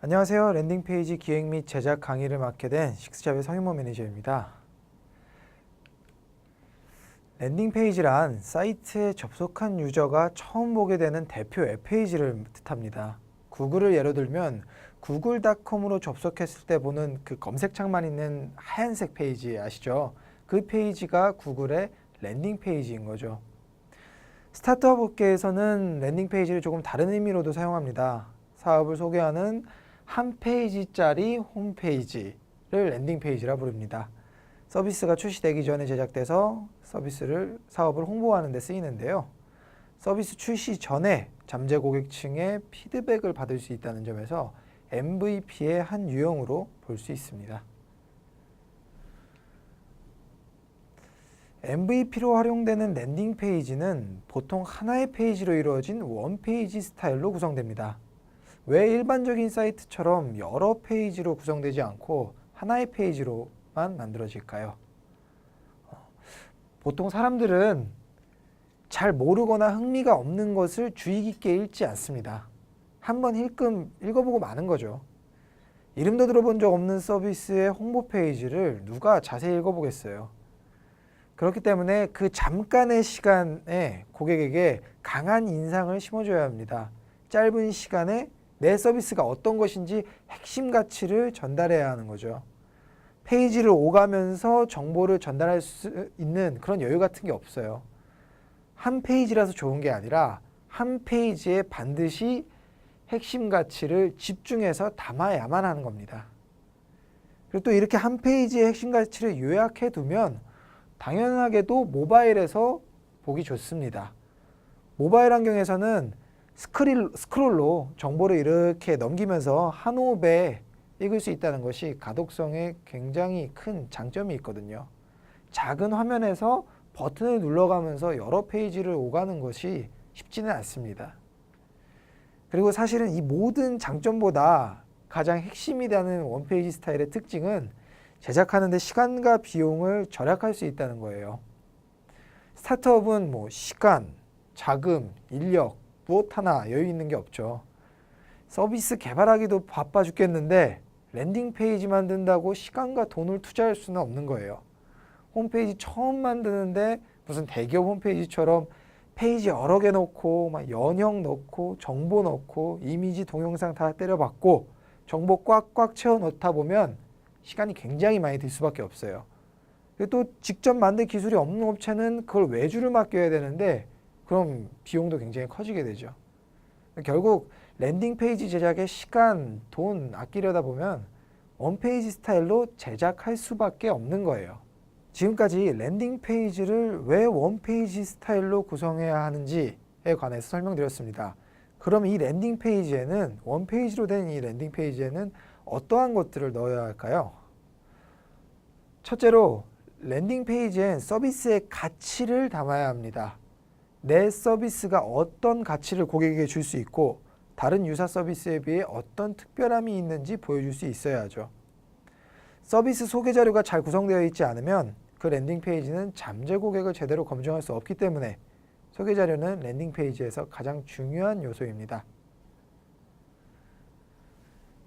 안녕하세요. 랜딩 페이지 기획 및 제작 강의를 맡게 된 식스잡의 서윤모 매니저입니다. 랜딩 페이지란 사이트에 접속한 유저가 처음 보게 되는 대표 웹 페이지를 뜻합니다. 구글을 예로 들면 구글닷컴으로 접속했을 때 보는 그 검색창만 있는 하얀색 페이지 아시죠? 그 페이지가 구글의 랜딩 페이지인 거죠. 스타트업 업계에서는 랜딩 페이지를 조금 다른 의미로도 사용합니다. 사업을 소개하는 한 페이지짜리 홈페이지를 랜딩 페이지라 부릅니다. 서비스가 출시되기 전에 제작돼서 서비스를 사업을 홍보하는 데 쓰이는데요. 서비스 출시 전에 잠재 고객층의 피드백을 받을 수 있다는 점에서 MVP의 한 유형으로 볼 수 있습니다. MVP로 활용되는 랜딩 페이지는 보통 하나의 페이지로 이루어진 원페이지 스타일로 구성됩니다. 왜 일반적인 사이트처럼 여러 페이지로 구성되지 않고 하나의 페이지로만 만들어질까요? 어, 보통 사람들은 잘 모르거나 흥미가 없는 것을 주의 깊게 읽지 않습니다. 한번 읽금 읽어보고 마는 거죠. 이름도 들어본 적 없는 서비스의 홍보 페이지를 누가 자세히 읽어보겠어요. 그렇기 때문에 그 잠깐의 시간에 고객에게 강한 인상을 심어줘야 합니다. 짧은 시간에 내 서비스가 어떤 것인지 핵심 가치를 전달해야 하는 거죠. 페이지를 오가면서 정보를 전달할 수 있는 그런 여유 같은 게 없어요. 한 페이지라서 좋은 게 아니라 한 페이지에 반드시 핵심 가치를 집중해서 담아야만 하는 겁니다. 그리고 또 이렇게 한 페이지의 핵심 가치를 요약해 두면 당연하게도 모바일에서 보기 좋습니다. 모바일 환경에서는 스크릴, 스크롤로 정보를 이렇게 넘기면서 한 호흡에 읽을 수 있다는 것이 가독성에 굉장히 큰 장점이 있거든요. 작은 화면에서 버튼을 눌러가면서 여러 페이지를 오가는 것이 쉽지는 않습니다. 그리고 사실은 이 모든 장점보다 가장 핵심이 되는 원페이지 스타일의 특징은 제작하는데 시간과 비용을 절약할 수 있다는 거예요. 스타트업은 뭐 시간, 자금, 인력 무엇 하나 여유 있는 게 없죠. 서비스 개발하기도 바빠 죽겠는데 랜딩 페이지 만든다고 시간과 돈을 투자할 수는 없는 거예요. 홈페이지 처음 만드는데 무슨 대기업 홈페이지처럼 페이지 여러 개 넣고 막 연형 넣고 정보 넣고 이미지 동영상 다 때려박고 정보 꽉꽉 채워 넣다 보면 시간이 굉장히 많이 들 수밖에 없어요. 또 직접 만들 기술이 없는 업체는 그걸 외주를 맡겨야 되는데 그럼 비용도 굉장히 커지게 되죠. 결국 랜딩 페이지 제작에 시간, 돈 아끼려다 보면 원페이지 스타일로 제작할 수밖에 없는 거예요. 지금까지 랜딩 페이지를 왜 원페이지 스타일로 구성해야 하는지에 관해서 설명드렸습니다. 그럼 이 랜딩 페이지에는 원페이지로 된 이 랜딩 페이지에는 어떠한 것들을 넣어야 할까요? 첫째로 랜딩 페이지엔 서비스의 가치를 담아야 합니다. 내 서비스가 어떤 가치를 고객에게 줄 수 있고 다른 유사 서비스에 비해 어떤 특별함이 있는지 보여줄 수 있어야죠. 서비스 소개 자료가 잘 구성되어 있지 않으면 그 랜딩 페이지는 잠재 고객을 제대로 검증할 수 없기 때문에 소개 자료는 랜딩 페이지에서 가장 중요한 요소입니다.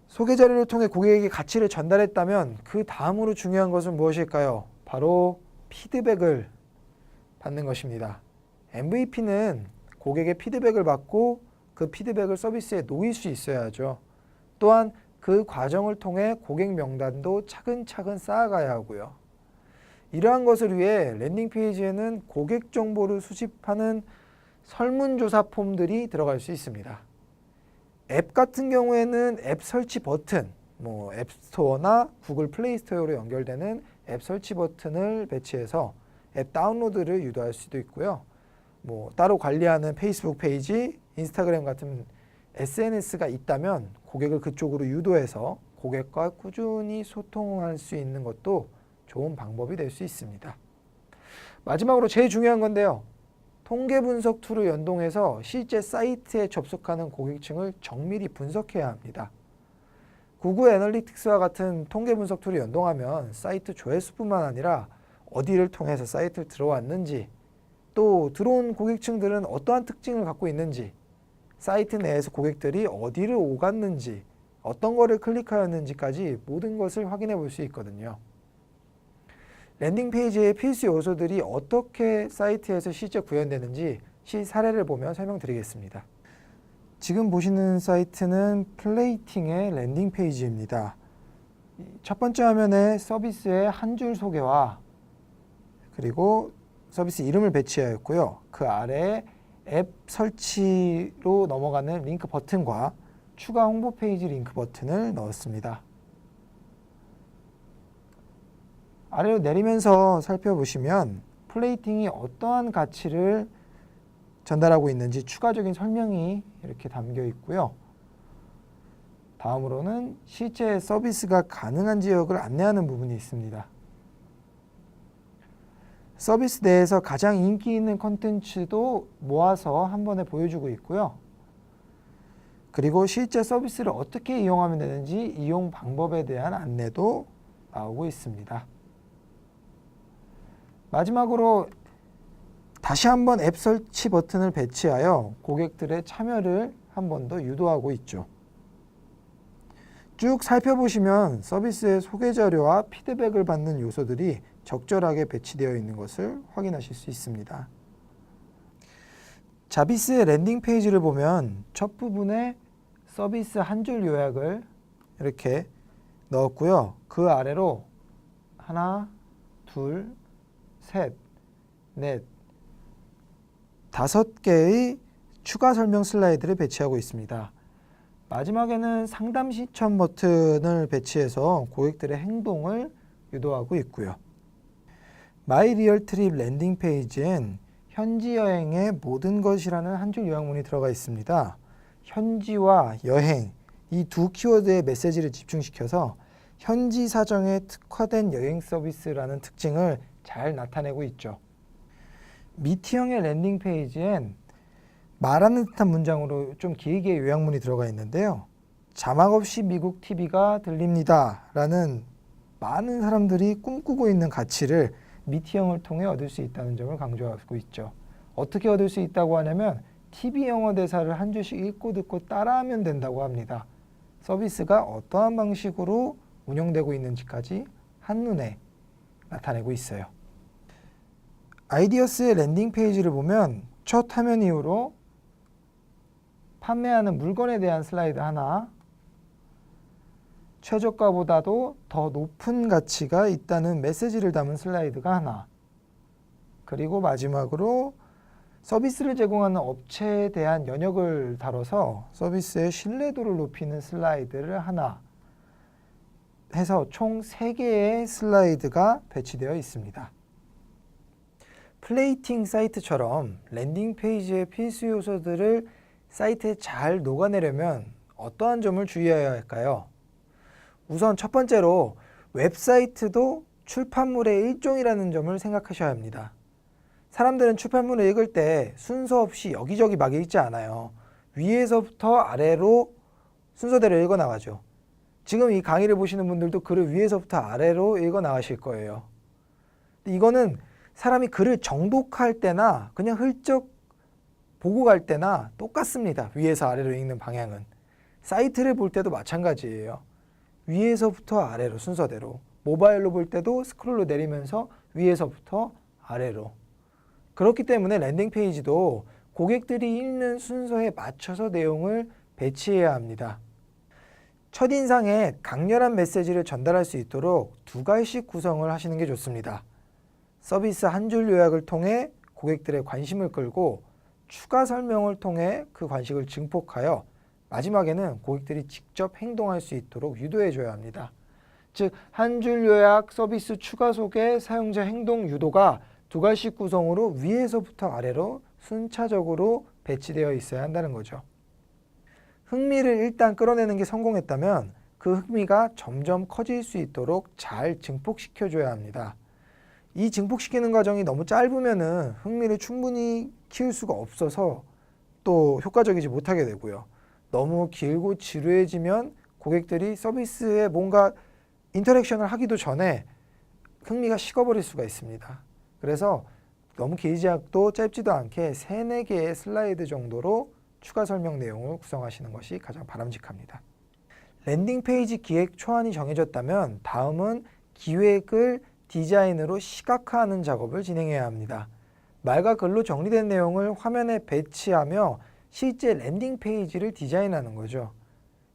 소개 자료를 통해 고객에게 가치를 전달했다면 그 다음으로 중요한 것은 무엇일까요? 바로 피드백을 받는 것입니다. MVP는 고객의 피드백을 받고 그 피드백을 서비스에 놓일 수 있어야죠. 또한 그 과정을 통해 고객 명단도 차근차근 쌓아가야 하고요. 이러한 것을 위해 랜딩 페이지에는 고객 정보를 수집하는 설문조사 폼들이 들어갈 수 있습니다. 앱 같은 경우에는 앱 설치 버튼, 뭐 앱스토어나 구글 플레이 스토어로 연결되는 앱 설치 버튼을 배치해서 앱 다운로드를 유도할 수도 있고요. 뭐 따로 관리하는 페이스북 페이지, 인스타그램 같은 SNS가 있다면 고객을 그쪽으로 유도해서 고객과 꾸준히 소통할 수 있는 것도 좋은 방법이 될 수 있습니다. 마지막으로 제일 중요한 건데요. 통계 분석 툴을 연동해서 실제 사이트에 접속하는 고객층을 정밀히 분석해야 합니다. 구글 애널리틱스와 같은 통계 분석 툴을 연동하면 사이트 조회수뿐만 아니라 어디를 통해서 사이트를 들어왔는지 또 들어온 고객층들은 어떠한 특징을 갖고 있는지 사이트 내에서 고객들이 어디를 오갔는지 어떤 거를 클릭하였는지까지 모든 것을 확인해 볼 수 있거든요. 랜딩 페이지의 필수 요소들이 어떻게 사이트에서 실제 구현되는지 시 사례를 보며 설명드리겠습니다. 지금 보시는 사이트는 플레이팅의 랜딩 페이지입니다. 첫 번째 화면에 서비스의 한 줄 소개와 그리고 서비스 이름을 배치하였고요. 그 아래에 앱 설치로 넘어가는 링크 버튼과 추가 홍보 페이지 링크 버튼을 넣었습니다. 아래로 내리면서 살펴보시면 플레이팅이 어떠한 가치를 전달하고 있는지 추가적인 설명이 이렇게 담겨 있고요. 다음으로는 실제 서비스가 가능한 지역을 안내하는 부분이 있습니다. 서비스 내에서 가장 인기 있는 컨텐츠도 모아서 한 번에 보여주고 있고요. 그리고 실제 서비스를 어떻게 이용하면 되는지 이용 방법에 대한 안내도 나오고 있습니다. 마지막으로 다시 한번 앱 설치 버튼을 배치하여 고객들의 참여를 한 번 더 유도하고 있죠. 쭉 살펴보시면 서비스의 소개 자료와 피드백을 받는 요소들이 적절하게 배치되어 있는 것을 확인하실 수 있습니다. 자비스의 랜딩 페이지를 보면 첫 부분에 서비스 한 줄 요약을 이렇게 넣었고요. 그 아래로 하나, 둘, 셋, 넷, 다섯 개의 추가 설명 슬라이드를 배치하고 있습니다. 마지막에는 상담 시청 버튼을 배치해서 고객들의 행동을 유도하고 있고요. 마이 리얼 트립 랜딩 페이지엔 현지 여행의 모든 것이라는 한 줄 요약문이 들어가 있습니다. 현지와 여행 이 두 키워드의 메시지를 집중시켜서 현지 사정에 특화된 여행 서비스라는 특징을 잘 나타내고 있죠. 미티형의 랜딩 페이지엔 말하는 듯한 문장으로 좀 길게 요약문이 들어가 있는데요. 자막 없이 미국 TV가 들립니다. 라는 많은 사람들이 꿈꾸고 있는 가치를 미티형을 통해 얻을 수 있다는 점을 강조하고 있죠. 어떻게 얻을 수 있다고 하냐면 TV 영어 대사를 한 줄씩 읽고 듣고 따라하면 된다고 합니다. 서비스가 어떠한 방식으로 운영되고 있는지까지 한눈에 나타내고 있어요. 아이디어스의 랜딩 페이지를 보면 첫 화면 이후로 판매하는 물건에 대한 슬라이드 하나, 최저가보다도 더 높은 가치가 있다는 메시지를 담은 슬라이드가 하나, 그리고 마지막으로 서비스를 제공하는 업체에 대한 연역을 다뤄서 서비스의 신뢰도를 높이는 슬라이드를 하나 해서 총 3개의 슬라이드가 배치되어 있습니다. 플레이팅 사이트처럼 랜딩 페이지의 필수 요소들을 사이트에 잘 녹아내려면 어떠한 점을 주의해야 할까요? 우선 첫 번째로 웹사이트도 출판물의 일종이라는 점을 생각하셔야 합니다. 사람들은 출판물을 읽을 때 순서 없이 여기저기 막 읽지 않아요. 위에서부터 아래로 순서대로 읽어 나가죠. 지금 이 강의를 보시는 분들도 글을 위에서부터 아래로 읽어 나가실 거예요. 이거는 사람이 글을 정독할 때나 그냥 훌쩍 보고 갈 때나 똑같습니다. 위에서 아래로 읽는 방향은. 사이트를 볼 때도 마찬가지예요. 위에서부터 아래로 순서대로. 모바일로 볼 때도 스크롤로 내리면서 위에서부터 아래로. 그렇기 때문에 랜딩 페이지도 고객들이 읽는 순서에 맞춰서 내용을 배치해야 합니다. 첫인상에 강렬한 메시지를 전달할 수 있도록 두 가지씩 구성을 하시는 게 좋습니다. 서비스 한 줄 요약을 통해 고객들의 관심을 끌고 추가 설명을 통해 그 관심을 증폭하여 마지막에는 고객들이 직접 행동할 수 있도록 유도해 줘야 합니다. 즉, 한 줄 요약, 서비스 추가 소개, 사용자 행동 유도가 두 가지씩 구성으로 위에서부터 아래로 순차적으로 배치되어 있어야 한다는 거죠. 흥미를 일단 끌어내는 게 성공했다면 그 흥미가 점점 커질 수 있도록 잘 증폭시켜 줘야 합니다. 이 증폭시키는 과정이 너무 짧으면은 흥미를 충분히 키울 수가 없어서 또 효과적이지 못하게 되고요. 너무 길고 지루해지면 고객들이 서비스에 뭔가 인터랙션을 하기도 전에 흥미가 식어버릴 수가 있습니다. 그래서 너무 길지 않고 짧지도 않게 세네 개의 슬라이드 정도로 추가 설명 내용을 구성하시는 것이 가장 바람직합니다. 랜딩 페이지 기획 초안이 정해졌다면 다음은 기획을 디자인으로 시각화하는 작업을 진행해야 합니다. 말과 글로 정리된 내용을 화면에 배치하며 실제 랜딩 페이지를 디자인하는 거죠.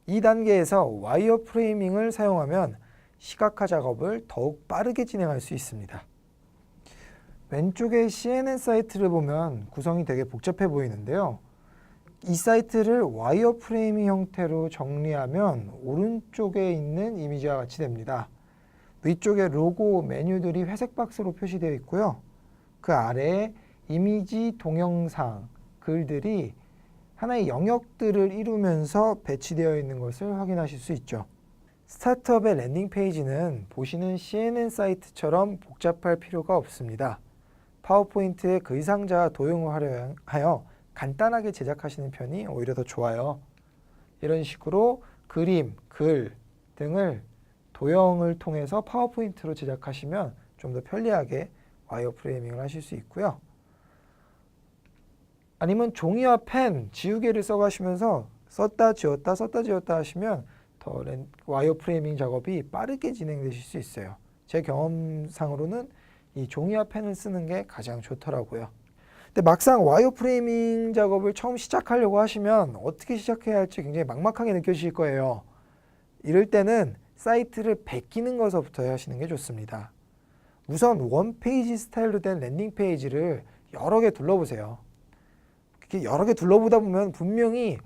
이 단계에서 와이어 프레이밍을 사용하면 시각화 작업을 더욱 빠르게 진행할 수 있습니다. 왼쪽에 CNN 사이트를 보면 구성이 되게 복잡해 보이는데요. 이 사이트를 와이어 프레이밍 형태로 정리하면 오른쪽에 있는 이미지와 같이 됩니다. 위쪽에 로고 메뉴들이 회색 박스로 표시되어 있고요. 그 아래에 이미지, 동영상, 글들이 하나의 영역들을 이루면서 배치되어 있는 것을 확인하실 수 있죠. 스타트업의 랜딩 페이지는 보시는 CNN 사이트처럼 복잡할 필요가 없습니다. 파워포인트에 그 의상자 도용을 하여 간단하게 제작하시는 편이 오히려 더 좋아요. 이런 식으로 그림, 글 등을 도형을 통해서 파워포인트로 제작하시면 좀 더 편리하게 와이어 프레이밍을 하실 수 있고요. 아니면 종이와 펜, 지우개를 써가시면서 썼다 지웠다 썼다 지웠다 하시면 더 렌, 와이어 프레이밍 작업이 빠르게 진행되실 수 있어요. 제 경험상으로는 이 종이와 펜을 쓰는 게 가장 좋더라고요. 근데 막상 와이어 프레이밍 작업을 처음 시작하려고 하시면 어떻게 시작해야 할지 굉장히 막막하게 느껴지실 거예요. 이럴 때는 사이트를 베끼는 것부터 하시는 게 좋습니다. 우선 원페이지 스타일로 된 랜딩 페이지를 여러 개 둘러보세요. 이렇게 여러 개 둘러보다 보면 분명히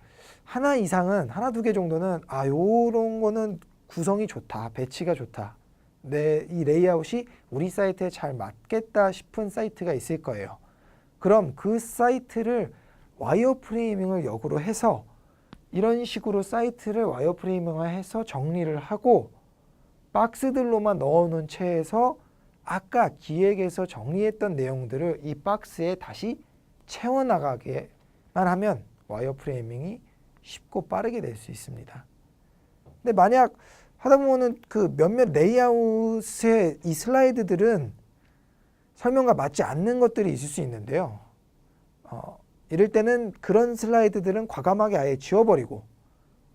하나 이상은 하나 두 개 정도는 아 요런 거는 구성이 좋다 배치가 좋다. 내 이 레이아웃이 우리 사이트에 잘 맞겠다 싶은 사이트가 있을 거예요. 그럼 그 사이트를 와이어 프레이밍을 역으로 해서 이런 식으로 사이트를 와이어 프레이밍을 해서 정리를 하고 박스들로만 넣어놓은 채에서 아까 기획에서 정리했던 내용들을 이 박스에 다시 채워나가게만 하면 와이어 프레이밍이 쉽고 빠르게 될 수 있습니다. 근데 만약 하다 보면은 그 몇몇 레이아웃의 이 슬라이드들은 설명과 맞지 않는 것들이 있을 수 있는데요. 어, 이럴 때는 그런 슬라이드들은 과감하게 아예 지워버리고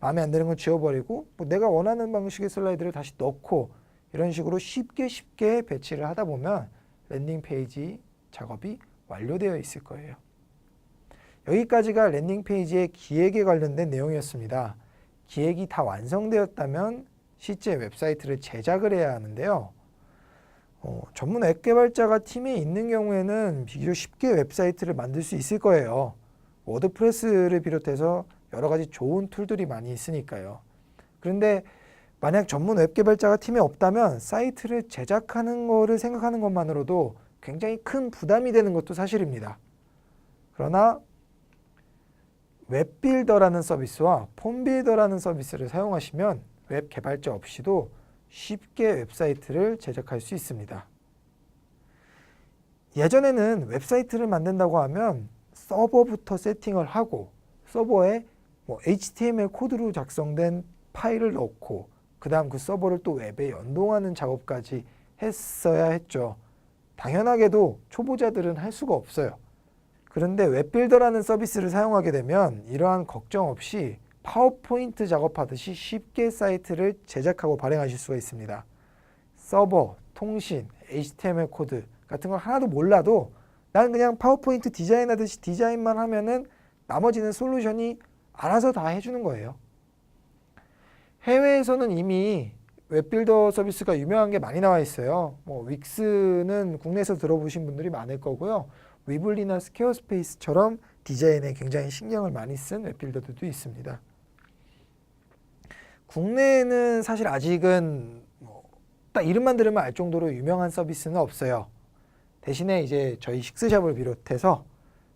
마음에 안 드는 건 지워버리고 뭐 내가 원하는 방식의 슬라이드를 다시 넣고 이런 식으로 쉽게 쉽게 배치를 하다 보면 랜딩 페이지 작업이 완료되어 있을 거예요. 여기까지가 랜딩 페이지의 기획에 관련된 내용이었습니다. 기획이 다 완성되었다면 실제 웹사이트를 제작을 해야 하는데요. 어, 전문 앱 개발자가 팀에 있는 경우에는 비교적 쉽게 웹사이트를 만들 수 있을 거예요. 워드프레스를 비롯해서 여러 가지 좋은 툴들이 많이 있으니까요. 그런데 만약 전문 웹 개발자가 팀에 없다면 사이트를 제작하는 거를 생각하는 것만으로도 굉장히 큰 부담이 되는 것도 사실입니다. 그러나 웹빌더라는 서비스와 폼빌더라는 서비스를 사용하시면 웹 개발자 없이도 쉽게 웹사이트를 제작할 수 있습니다. 예전에는 웹사이트를 만든다고 하면 서버부터 세팅을 하고 서버에 뭐 HTML 코드로 작성된 파일을 넣고 그 다음 그 서버를 또 웹에 연동하는 작업까지 했어야 했죠. 당연하게도 초보자들은 할 수가 없어요. 그런데 웹빌더라는 서비스를 사용하게 되면 이러한 걱정 없이 파워포인트 작업하듯이 쉽게 사이트를 제작하고 발행하실 수가 있습니다. 서버, 통신, HTML 코드 같은 걸 하나도 몰라도 나는 그냥 파워포인트 디자인하듯이 디자인만 하면은 나머지는 솔루션이 알아서 다 해주는 거예요. 해외에서는 이미 웹빌더 서비스가 유명한 게 많이 나와 있어요. 뭐 윅스는 국내에서 들어보신 분들이 많을 거고요. 위블리나 스퀘어 스페이스처럼 디자인에 굉장히 신경을 많이 쓴 웹빌더들도 있습니다. 국내에는 사실 아직은 뭐 딱 이름만 들으면 알 정도로 유명한 서비스는 없어요. 대신에 이제 저희 식스샵을 비롯해서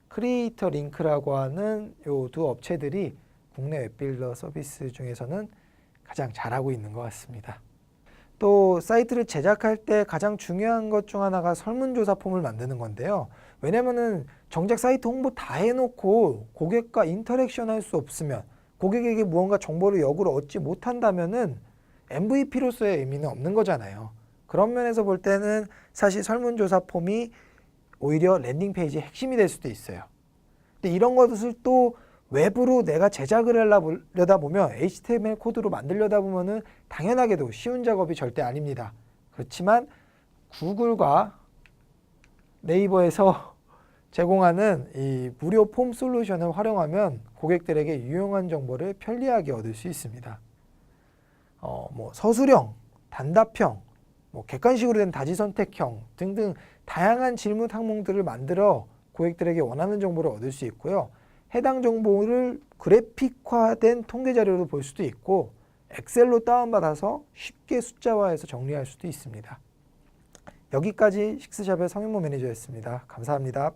크리에이터 링크라고 하는 요 두 업체들이 국내 웹빌더 서비스 중에서는 가장 잘하고 있는 것 같습니다. 또 사이트를 제작할 때 가장 중요한 것 중 하나가 설문조사 폼을 만드는 건데요. 왜냐면은 정작 사이트 홍보 다 해놓고 고객과 인터랙션 할 수 없으면 고객에게 무언가 정보를 역으로 얻지 못한다면은 MVP로서의 의미는 없는 거잖아요. 그런 면에서 볼 때는 사실 설문조사 폼이 오히려 랜딩 페이지의 핵심이 될 수도 있어요. 근데 이런 것을 또 외부로 내가 제작을 하려다 보면 HTML 코드로 만들려다 보면은 당연하게도 쉬운 작업이 절대 아닙니다. 그렇지만 구글과 네이버에서 제공하는 이 무료 폼 솔루션을 활용하면 고객들에게 유용한 정보를 편리하게 얻을 수 있습니다. 어, 뭐 서술형, 단답형, 뭐 객관식으로 된 다지 선택형 등등 다양한 질문 항목들을 만들어 고객들에게 원하는 정보를 얻을 수 있고요. 해당 정보를 그래픽화된 통계 자료로 볼 수도 있고 엑셀로 다운받아서 쉽게 숫자화해서 정리할 수도 있습니다. 여기까지 식스샵의 성현모 매니저였습니다. 감사합니다.